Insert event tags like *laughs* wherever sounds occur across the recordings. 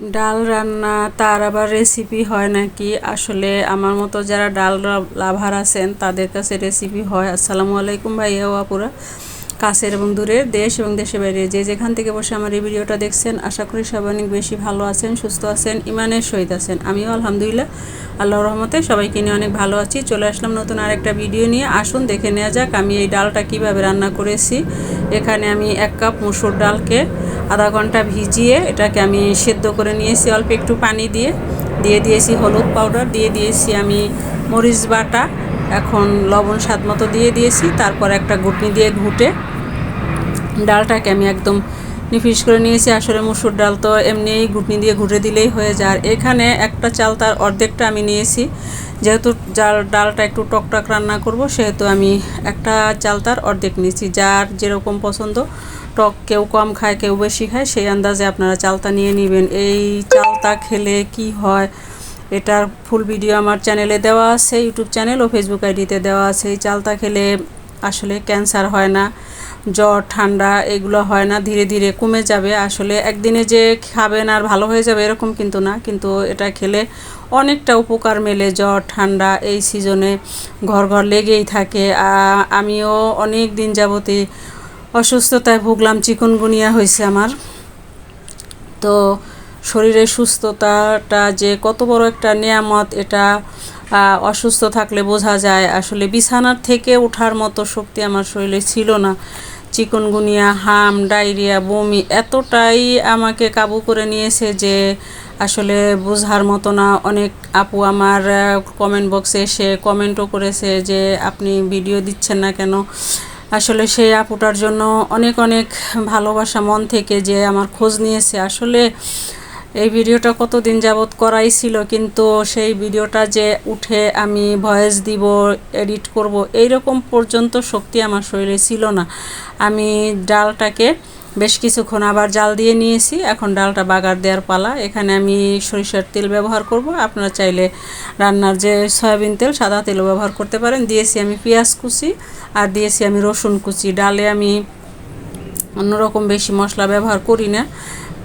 ডাল রান্না, তার আবার রেসিপি হয় নাকি? আসলে আমার মতো যারা ডাল লাভার আছেন, তাদের কাছে রেসিপি হয়। আসসালামু আলাইকুম ভাইয়া আপুরা। কাছের এবং দূরের দেশ এবং দেশের বাইরে যে যেখান থেকে বসে আমার এই ভিডিওটা দেখছেন, আশা করি সবাই অনেক বেশি ভালো আছেন, সুস্থ আছেন ইমানের সহিত আছেন। আমিও আলহামদুলিল্লাহ আল্লাহ রহমতে সবাইকে নিয়ে অনেক ভালো আছি। চলে আসলাম নতুন আরেকটা ভিডিও নিয়ে। আসুন, দেখে নেওয়া যাক আমি এই ডালটা কীভাবে রান্না করেছি। এখানে আমি এক কাপ মুসুর ডালকে আধা ঘণ্টা ভিজিয়ে এটাকে আমি সেদ্ধ করে নিয়েছি, অল্প একটু পানি দিয়ে। দিয়ে দিয়েছি হলুদ পাউডার, দিয়ে দিয়েছি আমি মরিচ বাটা, এখন লবণ স্বাদ মতো দিয়ে দিয়েছি। তারপর একটা ঘুটনি দিয়ে ঘুটে ডালটাকে আমি একদম নিফিস করে নিয়েছি, আসলে মুসুর ডাল তো এমনিই ঘুটনি দিয়ে ঘুটে দিলেই হয়ে যায়। এখানে একটা চাল তার অর্ধেকটা আমি নিয়েছি। যেহেতু ডাল ডালটা একটু টকটক রান্না করব, সেহেতু আমি একটা চাল তার অর্ধেক নিয়েছি। যার যেরকম পছন্দ, টক কেউ কম খায়, কেউ বেশি খায়, সেই আন্দাজে আপনারা চালতা নিয়ে নেবেন। এই চালতা খেলে কি হয়, এটার ফুল ভিডিও আমার চ্যানেলে দেওয়া আছে, ইউটিউব চ্যানেল ও ফেসবুক আইডিতে দেওয়া আছে। এই চালতা খেলে আসলে ক্যান্সার হয় না। জ্বর, ঠান্ডা, এগুলো হয় না, ধীরে ধীরে কমে যাবে। আসলে একদিনে যে খাবেন আর ভালো হয়ে যাবে এরকম কিন্তু না, কিন্তু এটা খেলে অনেকটা উপকার মেলে। জ্বর, ঠান্ডা এই সিজনে ঘর ঘর লেগেই থাকে। আমিও অনেক দিন যাবতই অসুস্থতায় ভুগলাম, চিকনগুনিয়া হয়েছে আমার। তো শরীরের সুস্থতাটা যে কত বড় একটা নিয়ামত, এটা অসুস্থ থাকলে বোঝা যায়। আসলে বিছানার থেকে ওঠার মতো শক্তি আমার শরীরে ছিল না। চিকনগুনিয়া, হাম, ডায়রিয়া, বমি এতটাই আমাকে কাবু করে নিয়েছে যে আসলে বোঝার মতো না। অনেক আপু আমার কমেন্ট বক্সে এসে কমেন্টও করেছে যে আপনি ভিডিও দিচ্ছেন না কেন? আসলে সেই আপুটার জন্য অনেক অনেক ভালোবাসা মন থেকে যে আমার খোঁজ নিয়েছে। আসলে এই ভিডিওটা কতদিন যাবৎ করাই ছিল, কিন্তু সেই ভিডিওটা যে উঠে আমি ভয়েস দিব, এডিট করব এই রকম পর্যন্ত শক্তি আমার শরীরে ছিল না। আমি ডালটাকে বেশ কিছুক্ষণ আবার জাল দিয়ে নিয়েছি, এখন ডালটা বাগার দেওয়ার পালা। এখানে আমি সরিষার তেল ব্যবহার করব। আপনারা চাইলে রান্নার যে সয়াবিন তেল, সাদা তেলও ব্যবহার করতে পারেন। দিয়েছি আমি পেঁয়াজ কুচি আর দিয়েছি আমি রসুন কুচি। ডালে আমি অন্যরকম বেশি মশলা ব্যবহার করি না।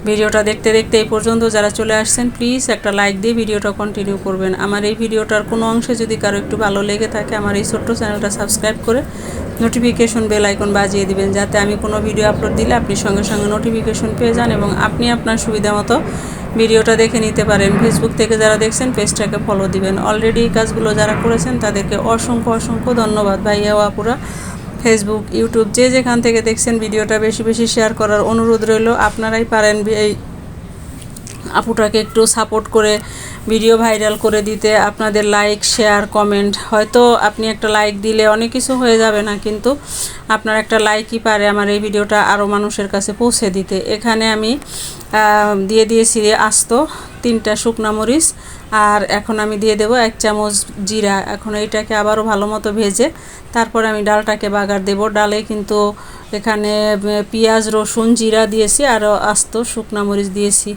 ভিডিওটা দেখতে দেখতে এই পর্যন্ত যারা চলে আসছেন প্লিজ একটা লাইক দিয়ে ভিডিওটা কন্টিনিউ করবেন। আমার এই ভিডিওটার কোনো অংশে যদি কারও একটু ভালো লেগে থাকে, আমার এই ছোট্ট চ্যানেলটা সাবস্ক্রাইব করে নোটিফিকেশন বেল আইকন বাজিয়ে দিবেন, যাতে আমি কোনো ভিডিও আপলোড দিলে আপনি সঙ্গে সঙ্গে নোটিফিকেশন পেয়ে যান এবং আপনি আপনার সুবিধা মতো ভিডিওটা দেখে নিতে পারেন। ফেসবুক থেকে যারা দেখছেন পেজটাকে ফলো দিবেন। অলরেডি কাজগুলো যারা করেছেন, তাদেরকে অসংখ্য অসংখ্য ধন্যবাদ। ভাইয়া আপুরা ফেসবুক ইউটিউব যে যেখান থেকে দেখছেন ভিডিওটা বেশি বেশি শেয়ার করার অনুরোধ রইল। আপনারাই পারেন এই আপুটাকে একটু সাপোর্ট করে ভিডিও ভাইরাল করে দিতে, আপনাদের লাইক শেয়ার কমেন্ট হয়তো আপনি একটা লাইক দিলে অনেক কিছু হয়ে যাবে না, কিন্তু আপনার একটা লাইকই পারে আমার এই ভিডিওটা আরও মানুষের কাছে পৌঁছে দিতে। এখানে আমি দিয়ে দিয়েছি আস্ত তিনটা শুকনা মরিচ, আর এখন আমি দিয়ে দেব এক চামচ জিরা। এখন এইটাকে আবারও ভালো মতো ভেজে তারপর আমি ডালটাকে বাগার দেব। ডালে কিন্তু এখানে পেঁয়াজ, রসুন, জিরা দিয়েছি, আরও আস্ত শুকনা মরিচ দিয়েছি।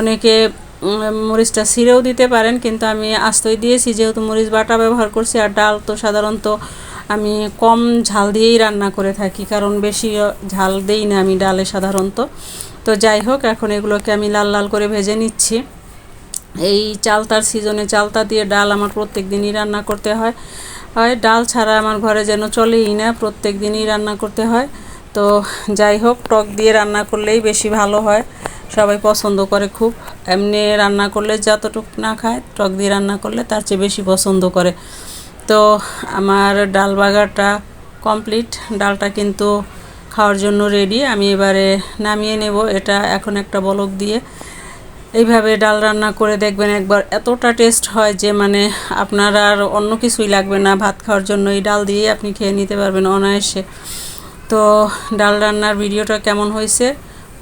অনেকে মরিচটা ছিঁড়েও দিতে পারেন, কিন্তু আমি আস্তই দিয়েছি, যেহেতু মরিচ বাটা ব্যবহার করছি, আর ডাল তো সাধারণত আমি কম ঝাল দিয়েই রান্না করে থাকি, কারণ বেশি ঝাল দেই না আমি ডালে সাধারণত। তো যাই হোক, এখন এগুলোকে আমি লাল লাল করে ভেজে নিচ্ছি। এই চালতার সিজনে চালতা দিয়ে ডাল আমার প্রত্যেক দিনই রান্না করতে হয়। হয়, ডাল ছাড়া আমার ঘরে যেন চলেই না, প্রত্যেক দিনই রান্না করতে হয়। তো যাই হোক, টক দিয়ে রান্না করলেই বেশি ভালো হয়। সবাই পছন্দ করে খুব। এমনি রান্না করলে যতটুকু না খায়, টক দিয়ে রান্না করলে তার চেয়ে বেশি পছন্দ করে। তো আমার ডাল বাগারটা কমপ্লিট। ডালটা কিন্তু খাওয়ার জন্য রেডি আমি এবারে নামিয়ে নেব। এটা এখন একটা বলক দিয়ে। এইভাবে ডাল রান্না করে দেখবেন একবার এতটা টেস্ট হয় যে মানে আপনার আর অন্য কিছুই লাগবে না। ভাত খাওয়ার জন্য এই ডাল দিয়েই আপনি খেয়ে নিতে পারবেন অনায়াসে। তো ডাল রান্নার ভিডিওটা কেমন হয়েছে?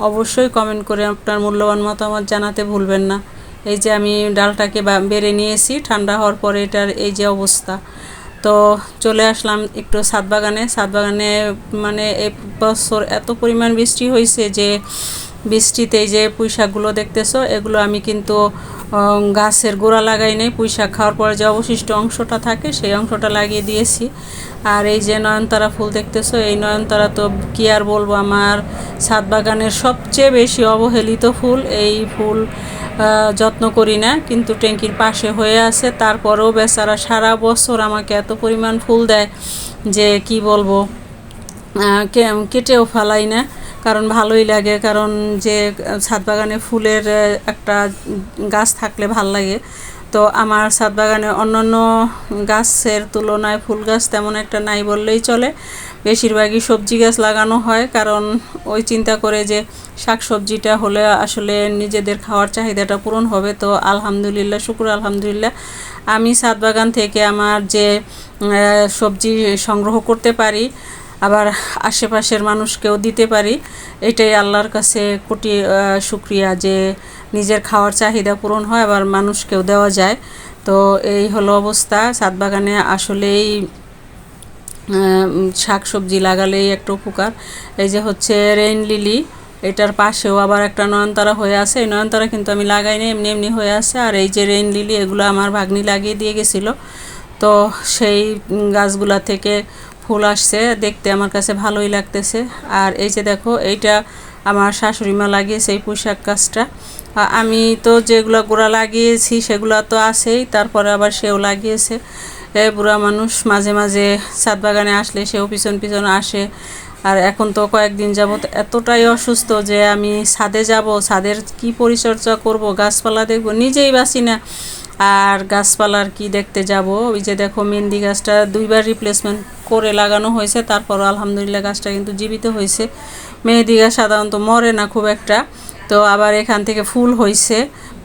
অবশ্যই কমেন্ট করে আপনার মূল্যবান মতামত জানাতে ভুলবেন না। এই যে আমি ডালটাকে বেড়ে নিয়েছি, ঠান্ডা হওয়ার পরে এটার এই যে অবস্থা। তো চলে আসলাম একটু সাত বাগানে। সাত বাগানে মানে এ বছর এত পরিমাণ বৃষ্টি হয়েছে যে বৃষ্টিতে এই যে পুঁই শাকগুলো দেখতেছো, এগুলো আমি কিন্তু গাছের গোড়া লাগাই নেই। পুঁই শাক খাওয়ার পরে যে অবশিষ্ট অংশটা থাকে, সেই অংশটা লাগিয়ে দিয়েছি। আর এই যে নয়নতারা ফুল দেখতেছো, এই নয়নতারা তো কী আর বলব, আমার ছাদ বাগানের সবচেয়ে বেশি অবহেলিত ফুল। এই ফুল যত্ন করি না, কিন্তু ট্যাঙ্কির পাশে হয়ে আছে। তারপরেও বেচারা সারা বছর আমাকে এত পরিমাণ ফুল দেয় যে কি বলব কেটেও ফেলাই না। কারণ ভালোই লাগে, কারণ যে ছাদ বাগানে ফুলের একটা গাছ থাকলে ভালো লাগে। তো আমার ছাদ বাগানে অন্যান্য গাছের তুলনায় ফুল গাছ তেমন একটা নাই বললেই চলে। বেশিরভাগই সবজি গাছ লাগানো হয়, কারণ ওই চিন্তা করে যে শাক সবজিটা হলে আসলে নিজেদের খাওয়ার চাহিদাটা পূরণ হবে। তো আলহামদুলিল্লাহ, শুকুর আলহামদুলিল্লাহ, আমি ছাদ বাগান থেকে আমার যে সবজি সংগ্রহ করতে পারি আবার আশেপাশের মানুষকেও দিতে পারি। এটাই আল্লাহর কাছে কোটি শুক্রিয়া যে নিজের খাওয়ার চাহিদা পূরণ হয়, আবার মানুষকেও দেওয়া যায়। তো এই হলো অবস্থা। ছাদ বাগানে আসলেই শাক সবজি লাগালেই একটা উপকার। এই যে হচ্ছে রেইন লিলি এটার পাশেও আবার একটা নয়নতারা হয়ে আছে। এই নয়নতারা কিন্তু আমি লাগাইনি এমনি এমনি হয়ে আছে। আর এই যে রেইন লিলি এগুলো আমার ভাগ্নি লাগিয়ে দিয়ে গেছিল। তো সেই গাছগুলা থেকে ফুল আসছে, দেখতে আমার কাছে ভালোই লাগতেছে। আর এই যে দেখো, এইটা আমার শাশুড়ি মা লাগিয়েছে এই পোশাক আ- আমি তো যেগুলো গোড়া লাগিয়েছি সেগুলো তো আছেই, তারপরে আবার সেও লাগিয়েছে। বুড়া মানুষ, মাঝে মাঝে ছাদ বাগানে আসলে সেও পিছন পিছন আসে। আর এখন তো কয়েকদিন যাবত এতটাই অসুস্থ যে আমি ছাদে যাব, ছাদের কি পরিচর্যা করব, গাছপালা দেখব, নিজেই বাসি না। আর গাছপালার কি দেখতে যাব? ওই যে দেখো মেহেন্দি গাছটা দুইবার রিপ্লেসমেন্ট করে লাগানো হয়েছে, তারপরও আলহামদুলিল্লাহ গাছটা কিন্তু জীবিত হয়েছে। মেহেদি গাছ সাধারণত মরে না খুব একটা। তো আবার এখান থেকে ফুল হয়েছে।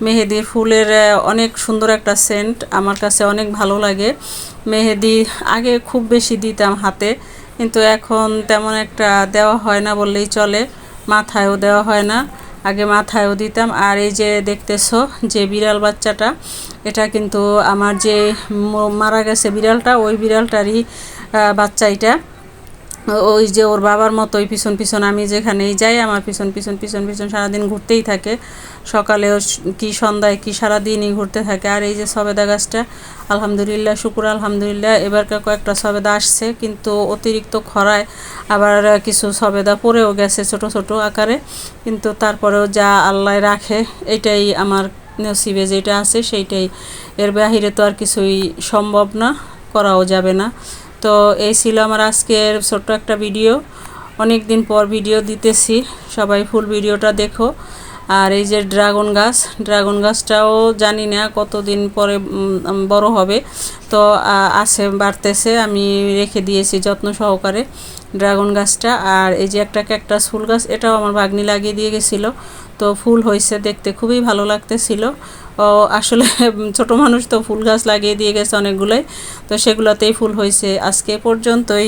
মেহেদির ফুলের অনেক সুন্দর একটা সেন্ট আমার কাছে অনেক ভালো লাগে। মেহেদি আগে খুব বেশি দিতাম হাতে, কিন্তু এখন তেমন একটা দেওয়া হয় না বললেই চলে, মাথায়ও দেওয়া হয় না। আগে মাথায়ও দিতাম। আর এই যে দেখতেছো যে বিড়াল বাচ্চাটা, এটা কিন্তু আমার যে মারা গেছে বিড়ালটা, ওই বিড়ালটারই বাচ্চা এটা। ওই যে ওর বাবার মতোই পিছন পিছন আমি যেখানেই যাই, আমার পিছন পিছন পিছন পিছন সারাদিন ঘুরতেই থাকে। সকালেও কি সন্ধ্যায় কি সারাদিনই ঘুরতে থাকে। আর এই যে সবেদা গাছটা, আলহামদুলিল্লাহ, শুকুর আলহামদুলিল্লাহ। এবারকার কয়েকটা সবেদা আসছে, কিন্তু অতিরিক্ত খরায় আবার কিছু সবেদা পড়েও গেছে ছোট ছোট আকারে। কিন্তু তারপরেও যা আল্লাহ রাখে, এটাই আমার নসিবে যেটা আছে সেইটাই। এর বাহিরে তো আর কিছুই সম্ভব না, করাও যাবে না। তো এই ছিল আমার আজকের ছোট্ট একটা ভিডিও। অনেক দিন পর ভিডিও দিতেছি। সবাই ফুল ভিডিওটা দেখো। আর এই যে ড্রাগন গাছ, ড্রাগন গাছটাও জানি না কতদিন পরে বড় হবে। তো আছে, বাড়তেছে, আমি রেখে দিয়েছি যত্ন সহকারে ড্রাগন গাছটা। আর এই যে একটা ক্যাকটাস ফুল গাছ, এটাও আমার ভাগ্নি লাগিয়ে দিয়ে গেছিল। তো ফুল হয়েছে দেখতে খুবই ভালো লাগতেছিল। আসলে *laughs* ছোট মানুষ তো ফুল গাছ লাগিয়ে দিয়ে গেছে অনেকগুলোই। তো সেগুলোতেই ফুল হয়েছে আজকে পর্যন্তই।